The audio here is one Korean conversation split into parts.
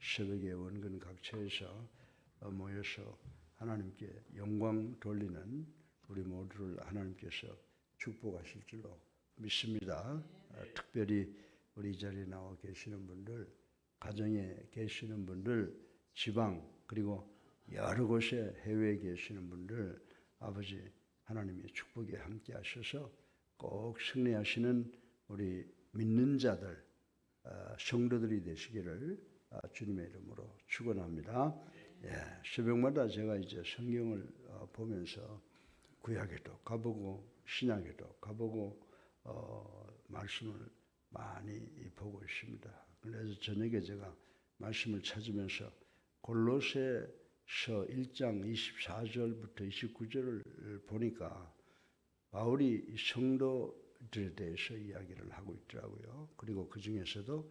새벽에 원근 각처에서 어, 모여서 하나님께 영광 돌리는 우리 모두를 하나님께서 축복하실 줄로 믿습니다. 어, 특별히 우리 이 자리에 나와 계시는 분들, 가정에 계시는 분들, 지방 그리고 여러 곳에 해외에 계시는 분들 아버지 하나님의 축복에 함께 하셔서 꼭 승리하시는 우리 믿는 자들 어, 성도들이 되시기를 어, 주님의 이름으로 축원합니다. 예, 새벽마다 제가 이제 성경을 어, 보면서 구약에도 가보고 신약에도 가보고 어, 말씀을 많이 보고 있습니다. 그래서 저녁에 제가 말씀을 찾으면서 골로새서 1장 24절부터 29절을 보니까 바울이 이 성도들에 대해서 이야기를 하고 있더라고요. 그리고 그 중에서도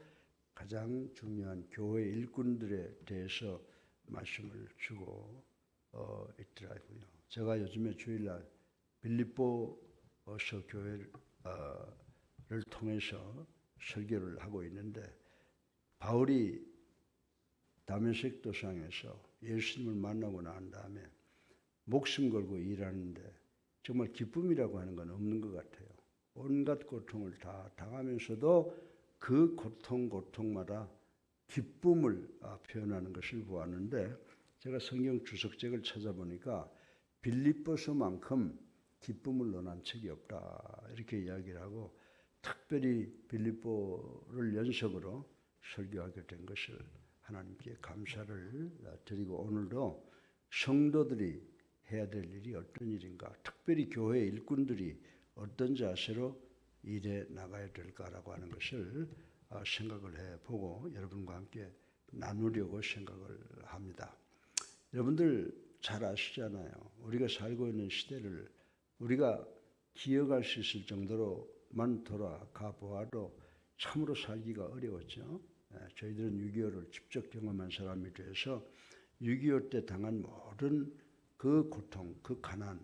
가장 중요한 교회 일꾼들에 대해서 말씀을 주고 어, 있더라고요. 제가 요즘에 주일날 빌립보서 교회를 어, 통해서 설교를 하고 있는데 바울이 다메섹 도상에서 예수님을 만나고 난 다음에 목숨 걸고 일하는데 정말 기쁨이라고 하는 건 없는 것 같아요. 온갖 고통을 다 당하면서도 그 고통 고통마다 기쁨을 아, 표현하는 것을 보았는데 제가 성경 주석책을 찾아보니까 빌립보서만큼 기쁨을 논한 책이 없다 이렇게 이야기를 하고 특별히 빌립보를 연속으로 설교하게 된 것을 하나님께 감사를 드리고 오늘도 성도들이 해야 될 일이 어떤 일인가 특별히 교회 일꾼들이 어떤 자세로 일해 나가야 될까라고 하는 것을 어, 생각을 해보고 여러분과 함께 나누려고 생각을 합니다. 여러분들 잘 아시잖아요. 우리가 살고 있는 시대를 우리가 기억할 수 있을 정도로만 돌아가 보아도 참으로 살기가 어려웠죠. 예, 저희들은 6.25를 직접 경험한 사람이 돼서 6.25 때 당한 모든 그 고통, 그 가난,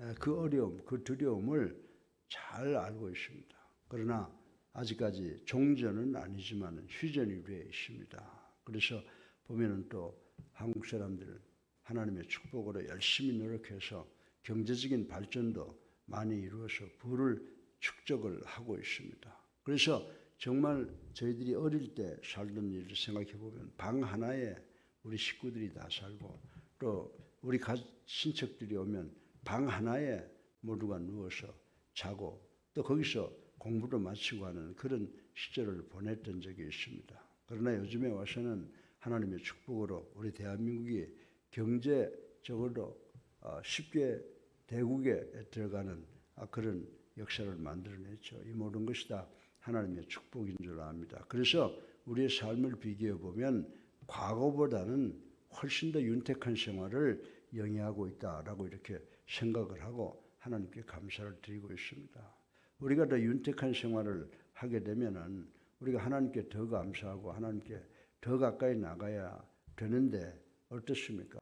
예, 그 어려움, 그 두려움을 잘 알고 있습니다. 그러나 아직까지 종전은 아니지만 휴전이 되어 있습니다. 그래서 보면은 또 한국 사람들 하나님의 축복으로 열심히 노력해서 경제적인 발전도 많이 이루어서 부를 축적을 하고 있습니다. 그래서 정말 저희들이 어릴 때 살던 일을 생각해 보면 방 하나에 우리 식구들이 다 살고 또 우리 친척들이 오면 방 하나에 모두가 누워서 자고 또 거기서 공부도 마치고 하는 그런 시절을 보냈던 적이 있습니다. 그러나 요즘에 와서는 하나님의 축복으로 우리 대한민국이 경제적으로 어, 쉽게 대국에 들어가는 아, 그런 역사를 만들어냈죠. 이 모든 것이 다 하나님의 축복인 줄 압니다. 그래서 우리의 삶을 비교해 보면 과거보다는 훨씬 더 윤택한 생활을 영위하고 있다라고 이렇게 생각을 하고 하나님께 감사를 드리고 있습니다. 우리가 더 윤택한 생활을 하게 되면은 우리가 하나님께 더 감사하고 하나님께 더 가까이 나가야 되는데 어떻습니까?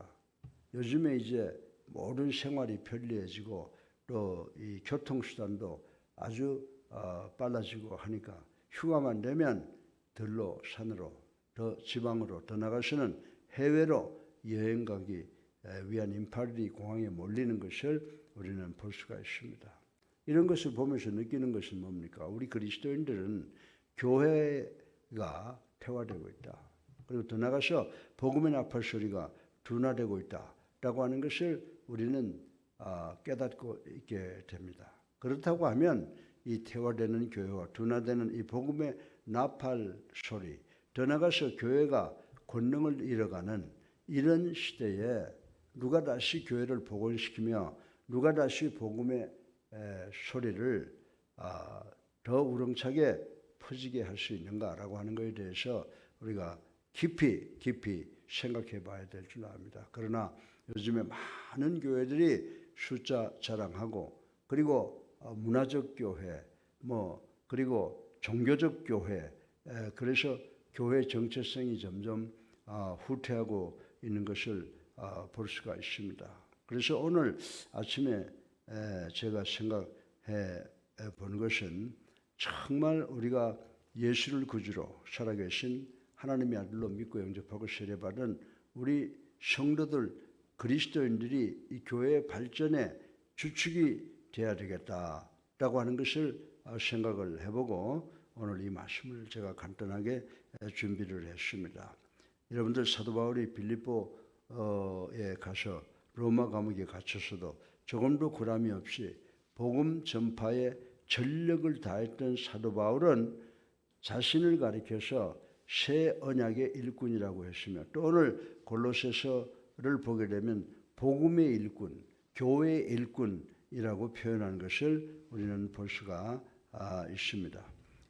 요즘에 이제 모든 생활이 편리해지고 또 이 교통수단도 아주 어, 빨라지고 하니까 휴가만 되면 들로 산으로 더 지방으로 더 나가서는 해외로 여행 가기 위한 인파들이 공항에 몰리는 것을 우리는 볼 수가 있습니다. 이런 것을 보면서 느끼는 것은 뭡니까? 우리 그리스도인들은 교회가 퇴화되고 있다. 그리고 더 나가서 복음의 나팔 소리가 둔화되고 있다라고 하는 것을 우리는 아, 깨닫고 있게 됩니다. 그렇다고 하면 이 퇴화되는 교회와 둔화되는 이 복음의 나팔 소리, 더 나가서 교회가 권능을 잃어가는 이런 시대에 누가 다시 교회를 복원시키며 누가 다시 복음의 소리를 아, 더 우렁차게 퍼지게 할 수 있는가라고 하는 것에 대해서 우리가 깊이 깊이 생각해 봐야 될 줄 압니다. 그러나 요즘에 많은 교회들이 숫자 자랑하고 그리고 어, 문화적 교회 뭐 그리고 종교적 교회 그래서 교회 정체성이 점점 아, 후퇴하고 있는 것을 아, 볼 수가 있습니다. 그래서 오늘 아침에 제가 생각해 본 것은 정말 우리가 예수를 구주로 살아계신 하나님의 아들로 믿고 영접하고 세례받은 우리 성도들 그리스도인들이 이 교회의 발전에 주축이 되어야 되겠다라고 하는 것을 어, 생각을 해보고 오늘 이 말씀을 제가 간단하게 준비를 했습니다. 여러분들 사도 바울이 빌립보에 가서 로마 감옥에 갇혀서도 조금도 구람이 없이 복음 전파에 전력을 다했던 사도 바울은 자신을 가리켜서 새 언약의 일꾼이라고 했으며 또 오늘 골로새서를 보게 되면 복음의 일꾼, 교회의 일꾼이라고 표현한 것을 우리는 볼 수가 아, 있습니다.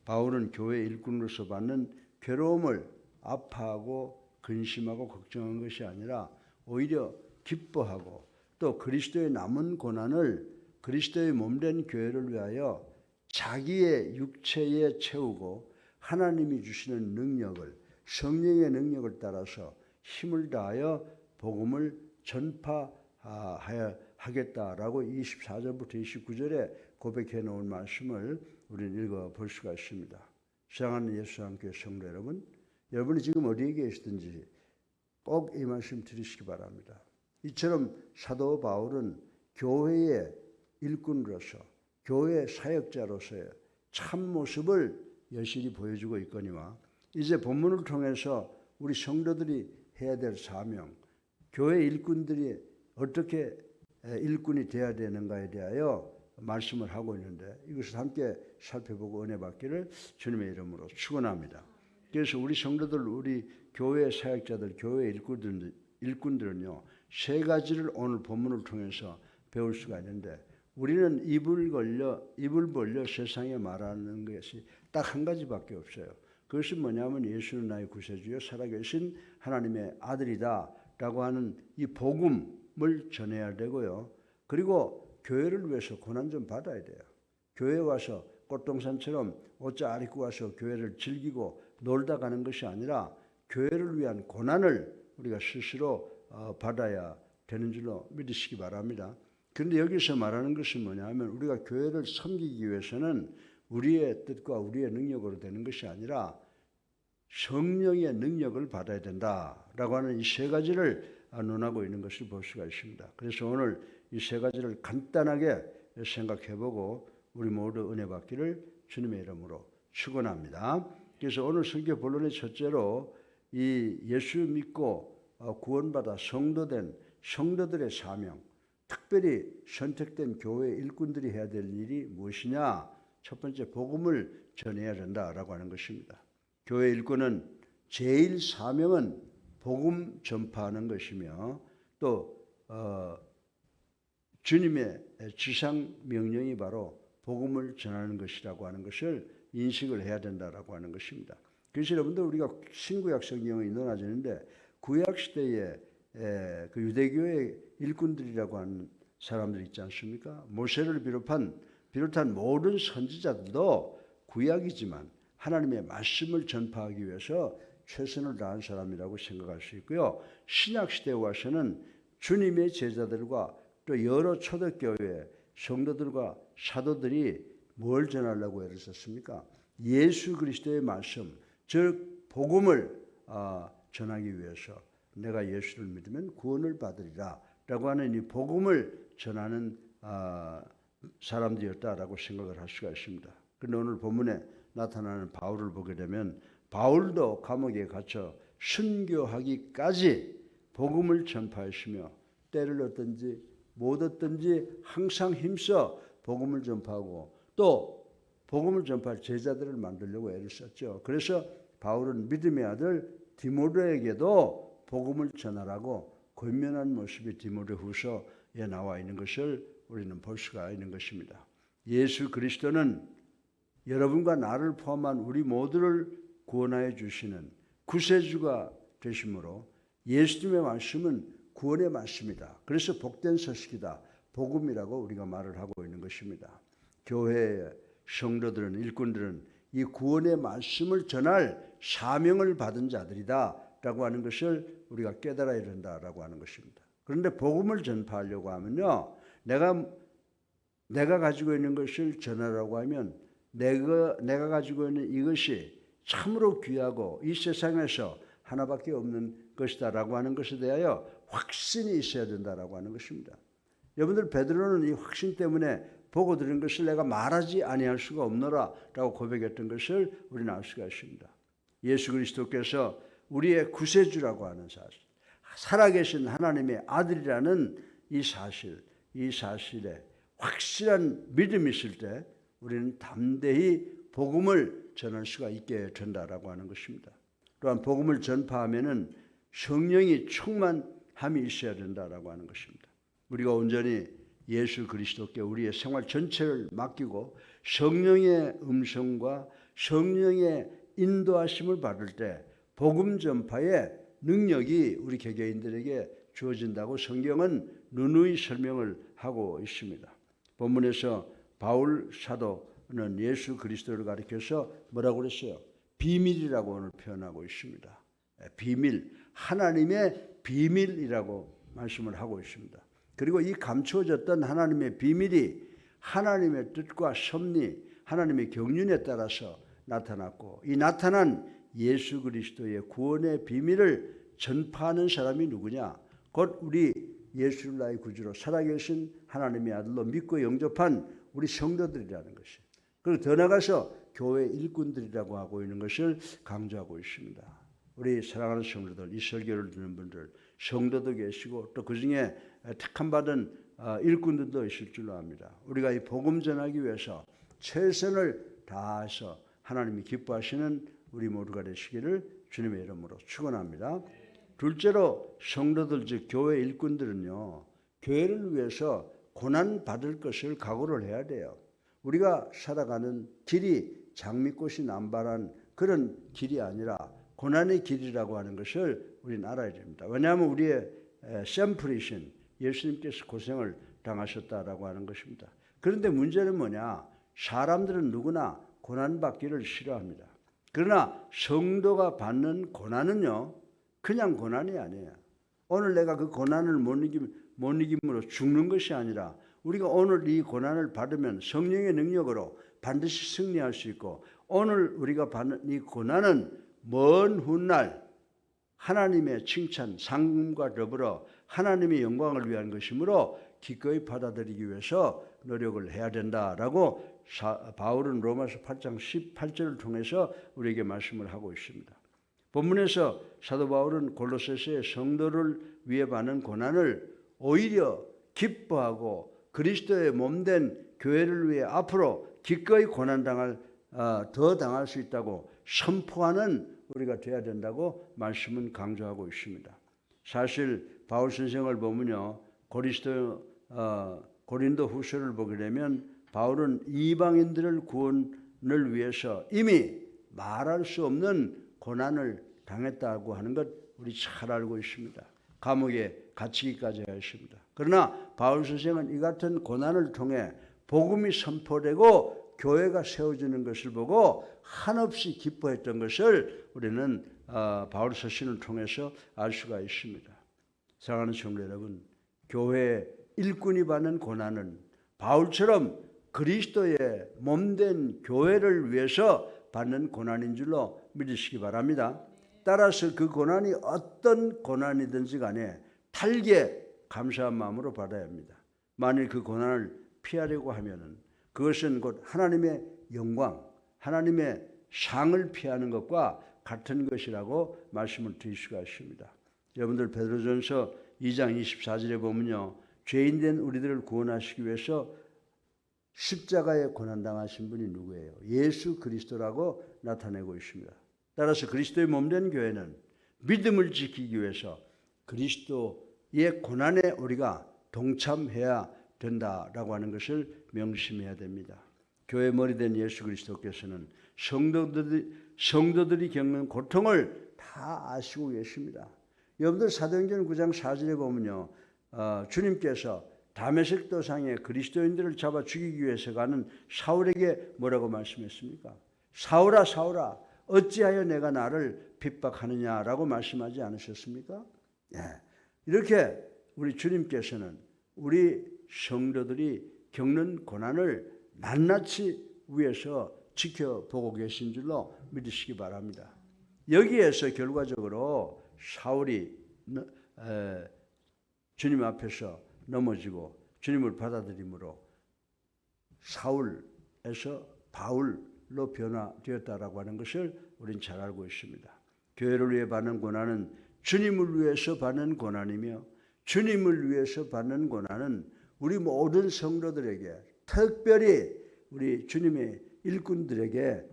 바울은 교회 일꾼으로서 받는 괴로움을 아파하고 근심하고 걱정한 것이 아니라 오히려 기뻐하고 또 그리스도의 남은 고난을 그리스도의 몸된 교회를 위하여 자기의 육체에 채우고 하나님이 주시는 능력을 성령의 능력을 따라서 힘을 다하여 복음을 전파하여 하겠다라고 24절부터 29절에 고백해 놓은 말씀을 우리는 읽어 볼 수가 있습니다. 사랑하는 예수 함께 성도 여러분, 여러분이 지금 어디에 계시든지 꼭 이 말씀 들으시기 바랍니다. 이처럼 사도 바울은 교회의 일꾼으로서 교회 사역자로서의 참 모습을 여실히 보여주고 있거니와 이제 본문을 통해서 우리 성도들이 해야 될 사명, 교회 일꾼들이 어떻게 일꾼이 되어야 되는가에 대하여 말씀을 하고 있는데 이것을 함께 살펴보고 은혜 받기를 주님의 이름으로 축원합니다. 그래서 우리 성도들, 우리 교회 사역자들, 교회 일꾼들, 일꾼들은요 세 가지를 오늘 본문을 통해서 배울 수가 있는데 우리는 입을 걸려 입을 벌려 세상에 말하는 것이 딱 한 가지밖에 없어요. 그것이 뭐냐면 예수는 나의 구세주요 살아계신 하나님의 아들이다라고 하는 이 복음을 전해야 되고요. 그리고 교회를 위해서 고난 좀 받아야 돼요. 교회 와서 꽃동산처럼 안 입고 와서 교회를 즐기고 놀다 가는 것이 아니라 교회를 위한 고난을 우리가 스스로 어, 받아야 되는 줄로 믿으시기 바랍니다. 그런데 여기서 말하는 것은 뭐냐면 우리가 교회를 섬기기 위해서는 우리의 뜻과 우리의 능력으로 되는 것이 아니라 성령의 능력을 받아야 된다라고 하는 이 세 가지를 논하고 있는 것을 볼 수가 있습니다. 그래서 오늘 이 세 가지를 간단하게 생각해보고 우리 모두 은혜 받기를 주님의 이름으로 축원합니다. 그래서 오늘 설교 본론의 첫째로 이 예수 믿고 어, 구원받아 성도된 성도들의 사명, 특별히 선택된 교회 일꾼들이 해야 될 일이 무엇이냐? 첫 번째 복음을 전해야 된다라고 하는 것입니다. 교회 일꾼은 제일 사명은 복음 전파하는 것이며 또 어, 주님의 지상 명령이 바로 복음을 전하는 것이라고 하는 것을 인식을 해야 된다라고 하는 것입니다. 그래서 여러분들 우리가 신구약 성경이 논하지는데 구약 시대에 그 유대교의 일꾼들이라고 하는 사람들 있지 않습니까? 모세를 비롯한 비롯한 모든 선지자들도 구약이지만 하나님의 말씀을 전파하기 위해서 최선을 다한 사람이라고 생각할 수 있고요. 신약 시대에 와서는 주님의 제자들과 또 여러 초대교회 성도들과 사도들이 뭘 전하려고 애를 썼습니까? 예수 그리스도의 말씀, 즉 복음을 아, 전하기 위해서 내가 예수를 믿으면 구원을 받으리라 라고 하는 이 복음을 전하는 아, 사람들이었다라고 생각을 할 수가 있습니다. 그런데 오늘 본문에 나타나는 바울을 보게 되면 바울도 감옥에 갇혀 순교하기까지 복음을 전파했으며 때를 얻든지 못 얻든지 항상 힘써 복음을 전파하고 또 복음을 전파할 제자들을 만들려고 애를 썼죠. 그래서 바울은 믿음의 아들 디모데에게도 복음을 전하라고 권면한 모습이 디모데 후서에 나와 있는 것을 우리는 볼 수가 있는 것입니다. 예수 그리스도는 여러분과 나를 포함한 우리 모두를 구원하여 주시는 구세주가 되심으로 예수님의 말씀은 구원의 말씀이다. 그래서 복된 소식이다. 복음이라고 우리가 말을 하고 있는 것입니다. 교회의 성도들은 일꾼들은 이 구원의 말씀을 전할 사명을 받은 자들이다라고 하는 것을 우리가 깨달아야 된다라고 하는 것입니다. 그런데 복음을 전파하려고 하면요, 내가 내가 가지고 있는 것을 전하라고 하면 내가 내가 가지고 있는 이것이 참으로 귀하고 이 세상에서 하나밖에 없는 것이다라고 하는 것에 대하여 확신이 있어야 된다라고 하는 것입니다. 여러분들 베드로는 이 확신 때문에 보고 들은 것을 내가 말하지 아니할 수가 없노라라고 고백했던 것을 우리는 알 수가 있습니다. 예수 그리스도께서 우리의 구세주라고 하는 사실, 살아계신 하나님의 아들이라는 이 사실, 이 사실에 확실한 믿음이 있을 때 우리는 담대히 복음을 전할 수가 있게 된다라고 하는 것입니다. 또한 복음을 전파하면은 성령이 충만함이 있어야 된다라고 하는 것입니다. 우리가 온전히 예수 그리스도께 우리의 생활 전체를 맡기고 성령의 음성과 성령의 인도하심을 받을 때 복음 전파의 능력이 우리 개개인들에게 주어진다고 성경은 누누이 설명을 하고 있습니다. 본문에서 바울 사도는 예수 그리스도를 가리켜서 뭐라고 그랬어요? 비밀이라고 오늘 표현하고 있습니다. 예, 비밀, 하나님의 비밀이라고 말씀을 하고 있습니다. 그리고 이 감추어졌던 하나님의 비밀이 하나님의 뜻과 섭리, 하나님의 경륜에 따라서 나타났고 이 나타난 예수 그리스도의 구원의 비밀을 전파하는 사람이 누구냐? 곧 우리 예수를 나의 구주로 살아계신 하나님의 아들로 믿고 영접한 우리 성도들이라는 것이. 그리고 더 나가서 교회 일꾼들이라고 하고 있는 것을 강조하고 있습니다. 우리 사랑하는 성도들, 이 설교를 듣는 분들, 성도도 계시고 또 그 중에 택함 받은 어, 일꾼들도 있을 줄로 압니다. 우리가 이 복음 전하기 위해서 최선을 다해서 하나님이 기뻐하시는 우리 모두가 되시기를 주님의 이름으로 축원합니다. 둘째로 성도들 즉 교회 일꾼들은요. 교회를 위해서 고난 받을 것을 각오를 해야 돼요. 우리가 살아가는 길이 장미꽃이 남발한 그런 길이 아니라 고난의 길이라고 하는 것을 우리는 알아야 됩니다. 왜냐하면 우리의 샘플이신 예수님께서 고생을 당하셨다라고 하는 것입니다. 그런데 문제는 뭐냐? 사람들은 누구나 고난받기를 싫어합니다. 그러나 성도가 받는 고난은요, 그냥 고난이 아니에요. 오늘 내가 그 고난을 못, 이김, 못 이김으로 죽는 것이 아니라 우리가 오늘 이 고난을 받으면 성령의 능력으로 반드시 승리할 수 있고 오늘 우리가 받는 이 고난은 먼 훗날 하나님의 칭찬, 상금과 더불어 하나님의 영광을 위한 것이므로 기꺼이 받아들이기 위해서 노력을 해야 된다라고 바울은 로마서 8장 18절을 통해서 우리에게 말씀을 하고 있습니다. 본문에서 사도 바울은 골로새서의 성도를 위해 받는 고난을 오히려 기뻐하고 그리스도의 몸된 교회를 위해 앞으로 기꺼이 고난 당할 어, 더 당할 수 있다고 선포하는 우리가 돼야 된다고 말씀은 강조하고 있습니다. 사실 바울 선생을 보면요 고리스도 어, 고린도 후서를 보게 되면 바울은 이방인들을 구원을 위해서 이미 말할 수 없는 고난을 당했다고 하는 것 우리 잘 알고 있습니다. 감옥에 갇히기까지 하였습니다. 그러나 바울 선생은 이 같은 고난을 통해 복음이 선포되고 교회가 세워지는 것을 보고 한없이 기뻐했던 것을 우리는 어, 바울 서신을 통해서 알 수가 있습니다. 사랑하는 성도 여러분, 교회 일꾼이 받는 고난은 바울처럼 그리스도의 몸된 교회를 위해서 받는 고난인 줄로 믿으시기 바랍니다. 따라서 그 고난이 어떤 고난이든지 간에 탈게 감사한 마음으로 받아야 합니다. 만일 그 고난을 피하려고 하면은 그것은 곧 하나님의 영광, 하나님의 상을 피하는 것과 같은 것이라고 말씀을 드릴 수가 있습니다. 여러분들 베드로전서 2장 24절에 보면요. 죄인 된 우리들을 구원하시기 위해서 십자가에 고난 당하신 분이 누구예요? 예수 그리스도라고 나타내고 있습니다. 따라서 그리스도의 몸된 교회는 믿음을 지키기 위해서 그리스도의 고난에 우리가 동참해야 된다라고 하는 것을 명심해야 됩니다. 교회 머리 된 예수 그리스도께서는 성도들이, 성도들이 겪는 고통을 다 아시고 계십니다. 여러분들 사도행전 9장 4절에 보면요. 어, 주님께서 다메섹 도상에 그리스도인들을 잡아 죽이기 위해서 가는 사울에게 뭐라고 말씀했습니까? 사울아 사울아 어찌하여 내가 나를 핍박하느냐라고 말씀하지 않으셨습니까? 예. 이렇게 우리 주님께서는 우리 성도들이 겪는 고난을 낱낱이 위해서 지켜보고 계신 줄로 믿으시기 바랍니다. 여기에서 결과적으로 사울이 주님 앞에서 넘어지고 주님을 받아들임으로 사울에서 바울로 변화되었다라고 하는 것을 우리는 잘 알고 있습니다. 교회를 위해 받는 고난은 주님을 위해서 받는 고난이며 주님을 위해서 받는 고난은 우리 모든 성도들에게 특별히 우리 주님의 일꾼들에게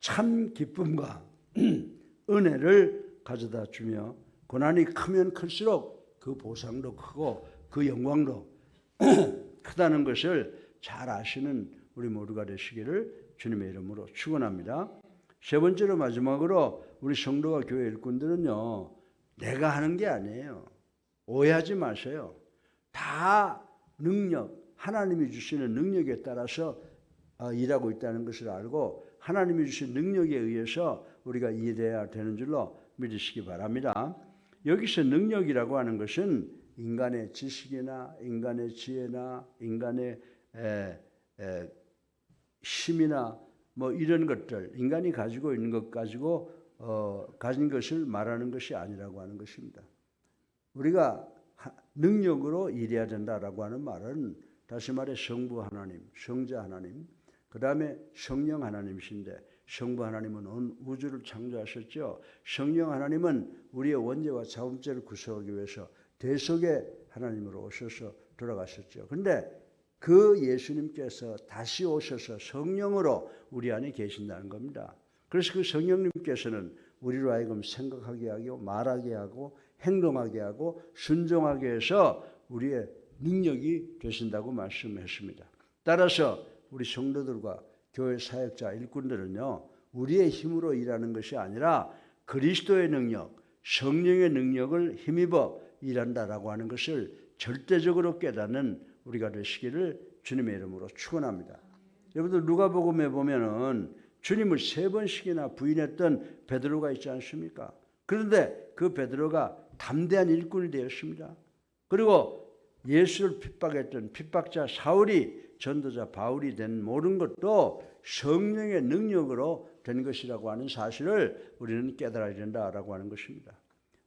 참 기쁨과 은혜를 가져다 주며 고난이 크면 클수록 그 보상도 크고 그 영광도 크다는 것을 잘 아시는 우리 모두가 되시기를 주님의 이름으로 축원합니다. 세 번째로 마지막으로 우리 성도와 교회 일꾼들은요. 내가 하는 게 아니에요. 오해하지 마세요. 다 능력, 하나님이 주시는 능력에 따라서 어, 일하고 있다는 것을 알고 하나님이 주신 능력에 의해서 우리가 일해야 되는 줄로 믿으시기 바랍니다. 여기서 능력이라고 하는 것은 인간의 지식이나 인간의 지혜나 인간의 에, 에, 힘이나 뭐 이런 것들 인간이 가지고 있는 것 가지고 어, 가진 것을 말하는 것이 아니라고 하는 것입니다. 우리가 하- 능력으로 일해야 된다라고 하는 말은 다시 말해 성부 하나님, 성자 하나님, 그 다음에 성령 하나님이신데 성부 하나님은 온 우주를 창조하셨죠. 성령 하나님은 우리의 원죄와 자범죄를 구속하기 위해서 대속의 하나님으로 오셔서 돌아가셨죠. 근데 그 예수님께서 다시 오셔서 성령으로 우리 안에 계신다는 겁니다. 그래서 그 성령님께서는 우리로 하여금 생각하게 하고 말하게 하고 행동하게 하고 순종하게 해서 우리의 능력이 되신다고 말씀했습니다. 따라서 우리 성도들과 교회 사역자 일꾼들은요 우리의 힘으로 일하는 것이 아니라 그리스도의 능력, 성령의 능력을 힘입어 일한다라고 하는 것을 절대적으로 깨닫는 우리가 되시기를 주님의 이름으로 축원합니다. 여러분들 누가복음에 보면은 주님을 세 번씩이나 부인했던 베드로가 있지 않습니까? 그런데 그 베드로가 담대한 일꾼이 되었습니다. 그리고 예수를 핍박했던 핍박자 사울이 전도자 바울이 된 모든 것도 성령의 능력으로 된 것이라고 하는 사실을 우리는 깨달아야 된다라고 하는 것입니다.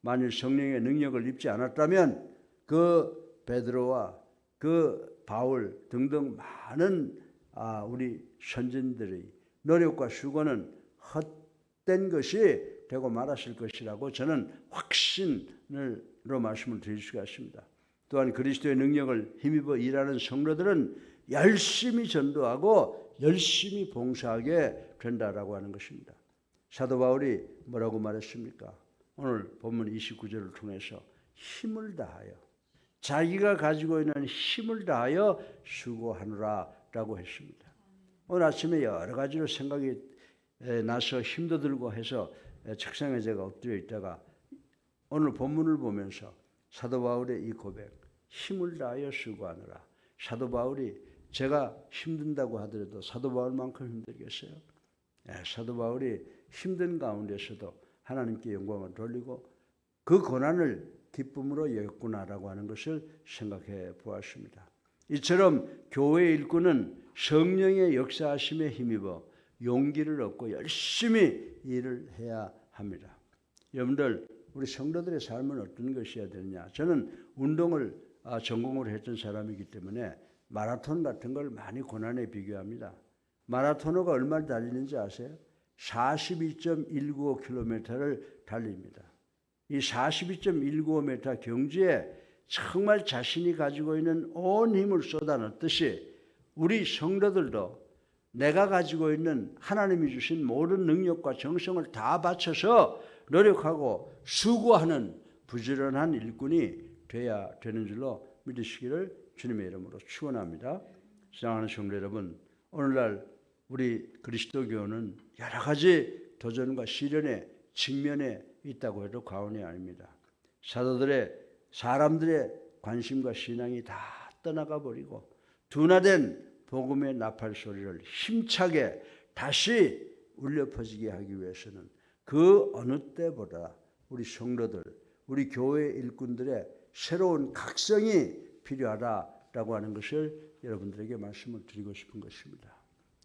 만일 성령의 능력을 입지 않았다면 그 베드로와 그 바울 등등 많은 아, 우리 선진들의 노력과 수고는 헛된 것이 되고 말았을 것이라고 저는 확신으로 말씀을 드릴 수가 있습니다. 또한 그리스도의 능력을 힘입어 일하는 성도들은 열심히 전도하고 열심히 봉사하게 된다라고 하는 것입니다. 사도 바울이 뭐라고 말했습니까? 오늘 본문 29절을 통해서 힘을 다하여 자기가 가지고 있는 힘을 다하여 수고하노라라고 했습니다. 오늘 아침에 여러 가지로 생각이 에, 나서 힘도 들고 해서 에, 책상에 제가 엎드려 있다가 오늘 본문을 보면서 사도 바울의 이 고백 힘을 다하여 수고하노라 사도 바울이 제가 힘든다고 하더라도 사도 바울만큼 힘들겠어요? 예, 사도 바울이 힘든 가운데서도 하나님께 영광을 돌리고 그 고난을 기쁨으로 여겼구나라고 하는 것을 생각해 보았습니다. 이처럼 교회 일꾼은 성령의 역사하심에 힘입어 용기를 얻고 열심히 일을 해야 합니다. 여러분들 우리 성도들의 삶은 어떤 것이어야 되느냐? 저는 운동을 아, 전공을 했던 사람이기 때문에 마라톤 같은 걸 많이 고난에 비교합니다. 마라토너가 얼마를 달리는지 아세요? 42.195km를 달립니다. 이 42.195m 경주에 정말 자신이 가지고 있는 온 힘을 쏟아넣듯이 우리 성도들도 내가 가지고 있는 하나님이 주신 모든 능력과 정성을 다 바쳐서 노력하고 수고하는 부지런한 일꾼이 돼야 되는 줄로 믿으시기를 주님의 이름으로 축원합니다. 사랑하는 성도 여러분, 오늘날 우리 그리스도교는 여러 가지 도전과 시련의 직면에 있다고 해도 과언이 아닙니다. 사도들의 사람들의 관심과 신앙이 다 떠나가 버리고 둔화된 복음의 나팔 소리를 힘차게 다시 울려 퍼지게 하기 위해서는 그 어느 때보다 우리 성도들, 우리 교회 일꾼들의 새로운 각성이 필요하다라고 하는 것을 여러분들에게 말씀을 드리고 싶은 것입니다.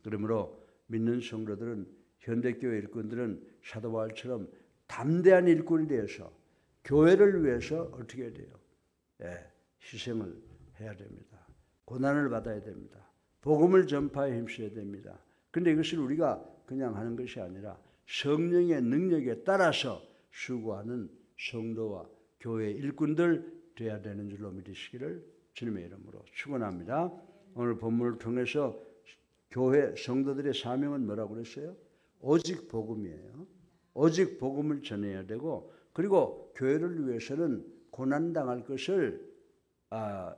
그러므로 믿는 성도들은 현대교회 일꾼들은 사도 바울처럼 담대한 일꾼이 되어서 교회를 위해서 어떻게 해야 돼요? 예, 희생을 해야 됩니다. 고난을 받아야 됩니다. 복음을 전파에 힘써야 됩니다. 근데 이것을 우리가 그냥 하는 것이 아니라 성령의 능력에 따라서 수고하는 성도와 교회 일꾼들 돼야 되는 줄로 믿으시기를 주님의 이름으로 축원합니다. 오늘 본문을 통해서 교회 성도들의 사명은 뭐라고 그랬어요? 오직 복음이에요. 오직 복음을 전해야 되고 그리고 교회를 위해서는 고난 당할 것을 아,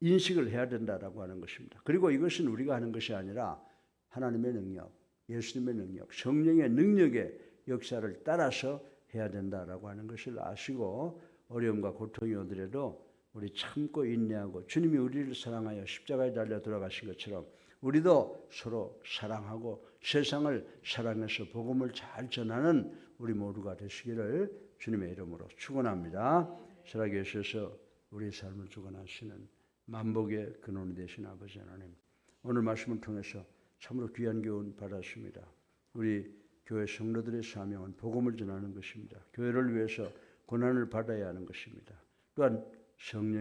인식을 해야 된다라고 하는 것입니다. 그리고 이것은 우리가 하는 것이 아니라 하나님의 능력, 예수님의 능력, 성령의 능력의 역사를 따라서 해야 된다라고 하는 것을 아시고 어려움과 고통이 오더라도 우리 참고 인내하고 주님이 우리를 사랑하여 십자가에 달려 돌아가신 것처럼 우리도 서로 사랑하고 세상을 사랑해서 복음을 잘 전하는 우리 모두가 되시기를 주님의 이름으로 축원합니다. 살아계셔서 우리 삶을 주관하시는 만복의 근원이 되신 아버지 하나님 오늘 말씀을 통해서 참으로 귀한 교훈 받았습니다. 우리 교회 성도들의 사명은 복음을 전하는 것입니다. 교회를 위해서 고난을 받아야 하는 것입니다. 또한 성령